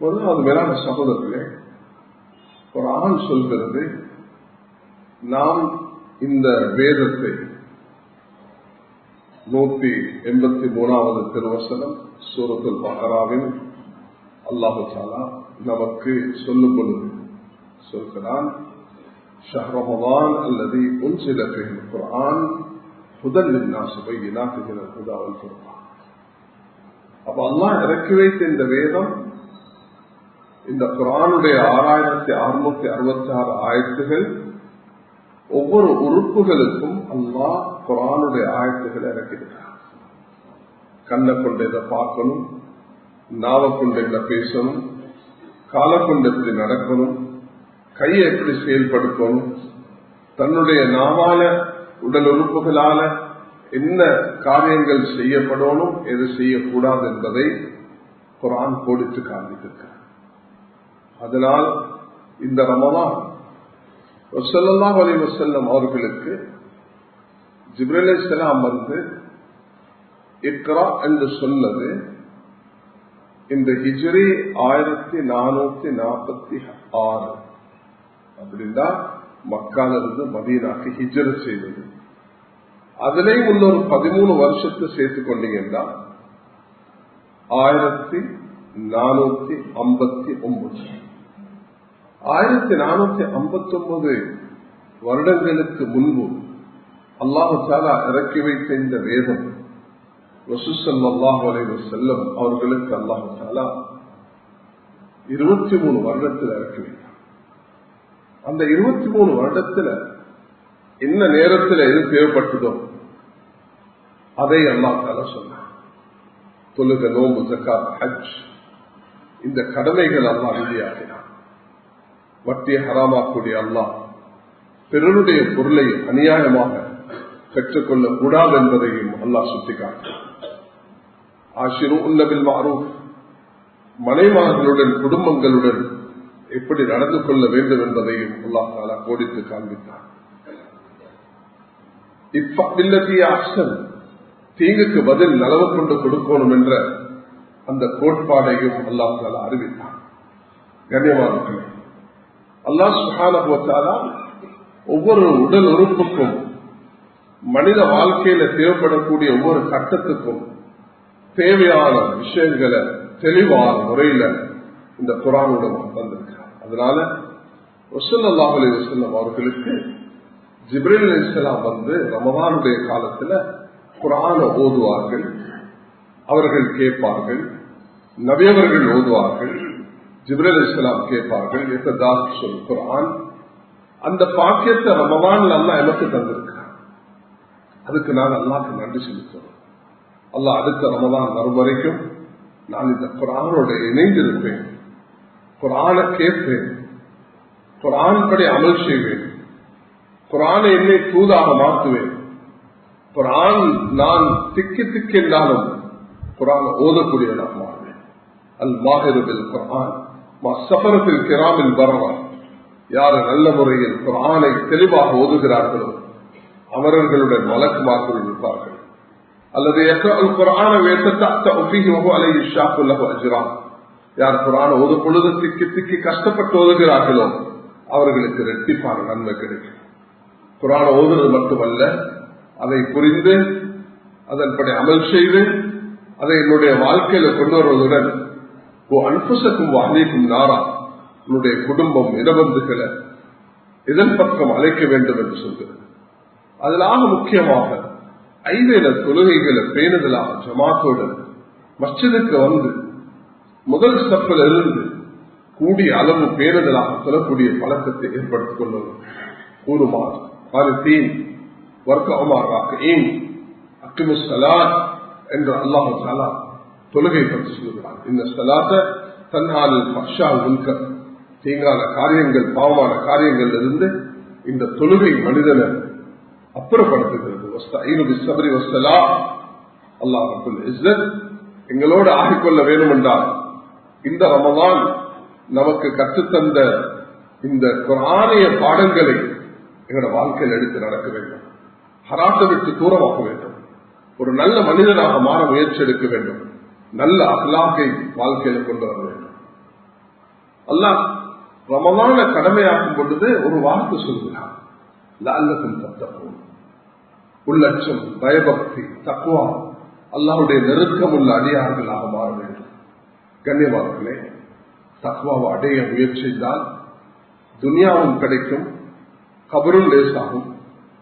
முதலாவது மேலான சகோதரர்களே ஒரு ஆண் சொல்கிறது நாம் இந்த வேதத்தை நூத்தி எண்பத்தி மூணாவது திருவசனம் சூரத்துல் பஹராவின் அல்லாஹு சாலா நமக்கு சொல்லும் பொழுது சொல்கிறான் ஷஹ்ரமதான் அல்லது உன்சில குரான் முதல் நாசு நாட்டுகிற புதாவல் சொல்றான் அப்ப அல்லாஹ் இறக்கி வைத்த இந்த வேதம் இந்த குரானுடைய ஆறாயிரத்தி அறுநூத்தி அறுபத்தி ஆறு ஆயத்துகள் ஒவ்வொரு உறுப்புகளுக்கும் அல்லாஹ் குரானுடைய ஆயத்துகளை இறக்கிடுறார் கண்ணை கொண்டு இதை பார்க்கணும் நாவை கொண்டு இதை பேசணும் காலை கொண்டு எப்படி நடக்கணும் கையை எப்படி செயல்படுத்தணும் தன்னுடைய நாவால உடல் உறுப்புகளால என்ன காரியங்கள் செய்யப்படணும் எது செய்யக்கூடாது என்பதை குரான் கோடித்து காண்பித்திருக்கிறார் அதனால் இந்த ரமதான் வசல்லா அலி வசல்லம் அவர்களுக்கு ஜிப்ரலே செலாம் வந்து இக்ரா என்று சொன்னது இந்த ஹிஜ்ரி ஆயிரத்தி நானூத்தி நாற்பத்தி ஆறு. அப்படின்னா மக்கால இருந்து மதீனாக்கு ஹிஜர் செய்தது. அதுலேயும் இன்னொரு பதிமூணு வருஷத்தை சேர்த்து கொண்டீங்கன்னா ஆயிரத்தி நானூத்தி ஐம்பத்தி ஒன்பது. ஆயிரத்தி நானூத்தி ஐம்பத்தி ஒன்பது வருடங்களுக்கு முன்பு அல்லாஹு தாலா இறக்கி வைத்த இந்த வேதம் வசுசல்லாஹ் செல்லம் அவர்களுக்கு அல்லாஹு தாலா இருபத்தி மூணு வருடத்தில் இறக்கி வைத்தார். அந்த இருபத்தி மூணு வருடத்துல என்ன நேரத்தில் எது தேவைப்பட்டதோ அதை அல்லா தாலா சொன்னார். தொழுக நோம்பு ஜக்காத் ஹஜ் இந்த கடமைகள் அல்லா விதியாகினார் வட்டியை ஹராமாக்கூடிய அல்லாஹ் பிறருடைய பொருளை அநியாயமாக பெற்றுக்கொள்ள கூடாது என்பதையும் அல்லாஹ் சுட்டிக்காட்டார் ஆசிரு உன்னபில் மாறும் குடும்பங்களுடன் எப்படி நடந்து கொள்ள வேண்டும் என்பதையும் அல்லாஹ் தாலா கோடித்து காண்பித்தார் இப்பில்லத்திய அக்ஷன் தீங்குக்கு பதில் நலவு கொண்டு கொடுக்கணும் என்ற அந்த கோட்பாடையும் அல்லாஹ் தாலா அறிவித்தார் கண்ணியமானவர்களே அல்லாஹ் சுகானுவத்தாலா ஒவ்வொரு உடல் உறுப்புக்கும் மனித வாழ்க்கையில தேவைப்படக்கூடிய ஒவ்வொரு கட்டத்துக்கும் தேவையான விஷயங்களை தெளிவான முறையில இந்த குரானுடன் வந்திருக்கிறார். அதனால ஒசல்லாஹ் அலி வசல்லம் அவர்களுக்கு ஜிப்ரில் அலி இஸ்லாம் வந்து ரமதானுடைய காலத்துல குரான ஓதுவார்கள் அவர்கள் கேட்பார்கள் நவியவர்கள் ஓதுவார்கள் ஜிப்ரல் இஸ்லாம் கேட்பார்கள் சொல் குரான் அந்த பாக்கியத்தை ரமவான் அல்லா எனக்கு தந்திருக்கிறார் அதுக்கு நான் அல்லாக்கு நன்றி செலுத்துறோம் அல்லா அடுத்த ரமதான் வரும் வரைக்கும் நான் இந்த குரானோட இணைந்திருப்பேன் குரானை கேட்பேன் குரான் படி அமல் செய்வேன் குரானை என்னை தூதாக மாற்றுவேன். குரான் நான் திக்கி திக்கென்றாலும் குரான் ஓதக்கூடியதாக மாறுவேன். அல் மாஹிருபில் குரான் சஃபரத்தில் கிராமில் வரவா யார் நல்ல முறையில் குரானை தெளிவாக ஓதுகிறார்களோ அவர்களுடன் வழக்குமார்கள் இருப்பார்கள். அல்லது குரான அஜிரான். யார் குரான ஓது பொழுது திக்கி திக்கி கஷ்டப்பட்டு ஓதுகிறார்களோ அவர்களுக்கு ரெட்டிப்பான நன்மை கிடைக்கும். குரான ஓதுறது மட்டுமல்ல அதை புரிந்து அதன்படி அமல் செய்து அதை என்னுடைய வாழ்க்கையில கொண்டு வருவதுடன் அன்புசக்கும் வாலிக்கும் நாரா உன்னுடைய குடும்பம் இடபந்துகளை இதன் பக்கம் அழைக்க வேண்டும் என்று சொல்கிறது அதிலாக முக்கியமாக ஐவேல தொழுகைகளை பேணுதலாக ஜமாத்தோடு மஸ்ஜிதுக்கு வந்து முதல் ஸ்டெப்பில் இருந்து கூடிய அளவு பேணுதலாக சொல்லக்கூடிய பழக்கத்தை ஏற்படுத்திக் கொள்வது கூறுமாறு. மறுத்தீன் வர்க்கமாராக ஏன் அக்கிமு என்று அல்லாஹு சலா தொழுகை பற்றி சொல்கிறார். இந்த சலாத்த தன்னால் பக்ஷா முன்க தீங்கான காரியங்கள் பாவமான காரியங்கள் இருந்து இந்த தொழுகை மனிதனை அப்புறப்படுத்துகிறது. சபரி வசலா அல்லாஹ் எங்களோடு ஆகிக்கொள்ள வேண்டும் என்றால் இந்த ரமதான் நமக்கு கற்றுத்தந்த இந்த குரானிய பாடங்களை எங்களோட வாழ்க்கையில் எடுத்து நடக்க வேண்டும். ஹராட்டை விட்டு தூரமாக்க வேண்டும். ஒரு நல்ல மனிதனாக மாற முயற்சி எடுக்க வேண்டும். நல்ல அகலாக்கை வாழ்க்கையில கொண்டு வர வேண்டும். அல்லாஹ் ரமலான கடமையாக்கும் பொழுது ஒரு வார்த்தை சொல்கிறான். லல்லக்கும் தத்தப்போம் உள்ளட்சம் பயபக்தி தக்குவா அல்லாஹுடைய நெருக்கம் உள்ள அடியார்களாக மாற வேண்டும். கண்ணியமார்களே தக்குவாவை அடைய முயற்சித்தால் துனியாவும் கிடைக்கும் கபரும் லேசாகும்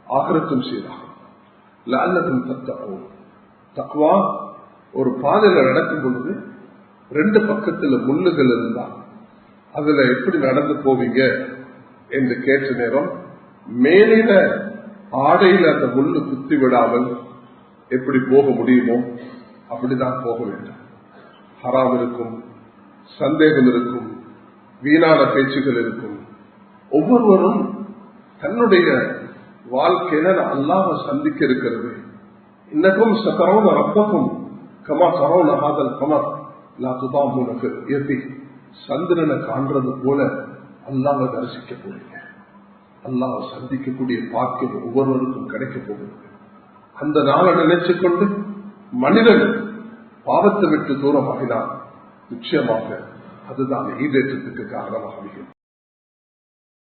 ஆகரத்தும் சீராகும். லல்லக்கும் தத்தப்போம் தக்குவா ஒரு பாதையில நடக்கும் பொழுது ரெண்டு பக்கத்துல முள்ளுகள் இருந்தால் அதுல எப்படி நடந்து போவீங்க என்று கேட்ட நேரம் மேலில ஆடையில அந்த முள்ளு குத்தி விடாமல் எப்படி போக முடியுமோ அப்படிதான் போக வேண்டும். ஹராம் இருக்கும் சந்தேகம் இருக்கும் வீணான பேச்சுகள் இருக்கும். ஒவ்வொருவரும் தன்னுடைய வாழ்க்கையில அல்லாம சந்திக்க இருக்கிறது. இன்னக்கும் சக்கரவும் ரப்பக்கும் கமா சரவண ஹாதல் கமர் லா துதாமுனக்கு எப்படி சந்திரனை காண்றது போல அல்லாவை தரிசிக்க போறீங்க. அல்லாவை சந்திக்கக்கூடிய பாக்கியம் ஒவ்வொருவருக்கும் கிடைக்க போகுது. அந்த நாளை நினைச்சு கொண்டு மனிதன் பாவத்தை விட்டு தூரமாகினான் நிச்சயமாக அதுதான் ஈடேற்றத்துக்கு காரணமாக அமைகிறது